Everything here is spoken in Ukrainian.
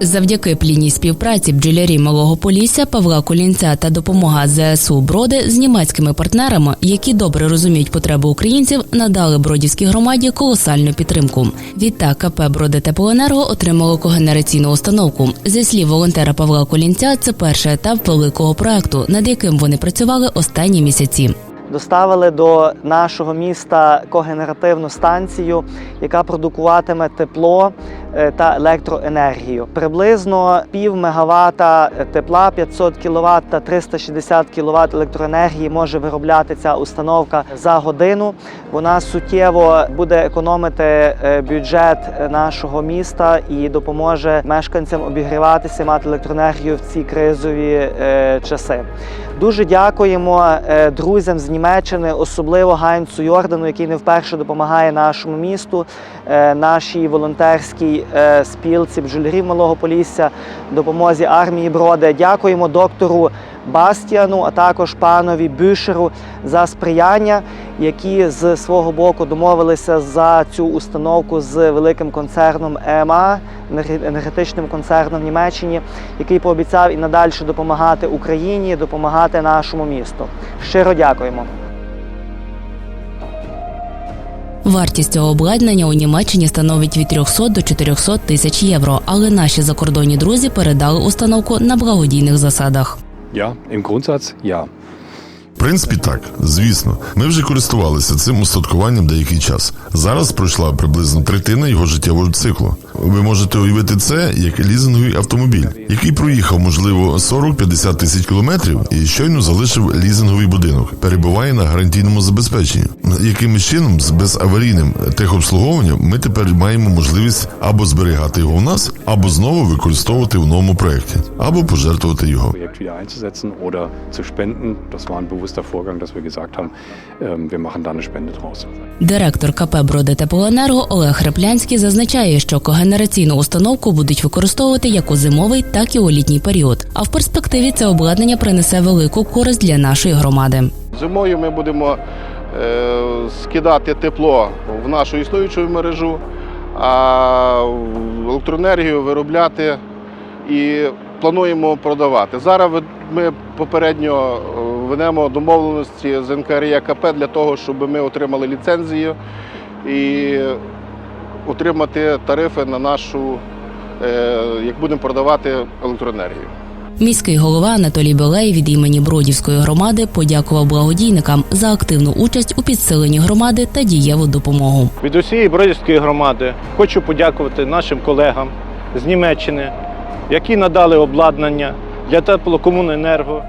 Завдяки плідній співпраці бджолярів Малого Полісся, Павла Колінця та допомога ЗСУ Броди з німецькими партнерами, які добре розуміють потреби українців, надали бродівській громаді колосальну підтримку. Відтак КП Броди Теплоенерго отримало когенераційну установку. Зі слів волонтера Павла Колінця, це перший етап великого проекту, над яким вони працювали останні місяці. Доставили до нашого міста когенеративну станцію, яка продукуватиме тепло е, та електроенергію. Приблизно пів мегаватта тепла, 500 кВт та 360 кВт електроенергії може виробляти ця установка за годину. Вона суттєво буде економити е, бюджет нашого міста і допоможе мешканцям обігріватися, мати електроенергію в ці кризові е, часи. Дуже дякуємо е, друзям з Німеччини, особливо Гайнцу Йордану, який не вперше допомагає нашому місту, е, нашій волонтерській е, спілці бджолярів Малого Полісся, допомозі армії Броди. Дякуємо доктору Бастіану, а також панові Бюшеру за сприяння, які з свого боку домовилися за цю установку з великим концерном ЕМА, енергетичним концерном в Німеччині, який пообіцяв і надалі допомагати Україні, допомагати нашому місту. Щиро дякуємо. Вартість цього обладнання у Німеччині становить від 300 до 400 тисяч євро, але наші закордонні друзі передали установку на благодійних засадах. Ja, im Grundsatz ja. В принципі, так, звісно, ми вже користувалися цим устаткуванням деякий час. Зараз пройшла приблизно третина його життєвого циклу. Ви можете уявити це як лізинговий автомобіль, який проїхав, можливо, 40-50 тисяч кілометрів і щойно залишив лізинговий будинок, перебуває на гарантійному забезпеченні. Якимось чином, з безаварійним техобслуговуванням, ми тепер маємо можливість або зберігати його у нас, або знову використовувати в новому проєкті, або пожертвувати його. Bewusster Vorgang, dass wir gesagt haben, ähm, wir machen da eine Spende draus. Директор КП Броди Теплоенерго Олег Реплянський зазначає, що когенераційну установку будуть використовувати як у зимовий, так і у літній період. А в перспективі це обладнання принесе велику користь для нашої громади. Зимою ми будемо е, скидати тепло в нашу існуючу мережу, а електроенергію виробляти і плануємо продавати. Зараз ми попередньо е, ведемо домовленості з НКРЄКП для того, щоб ми отримали ліцензію і отримати тарифи на нашу, е, як будемо продавати електроенергію. Міський голова Анатолій Белей від імені Бродівської громади подякував благодійникам за активну участь у підсиленні громади та дієву допомогу. Від усієї Бродівської громади хочу подякувати нашим колегам з Німеччини, які надали обладнання для теплокомуненерго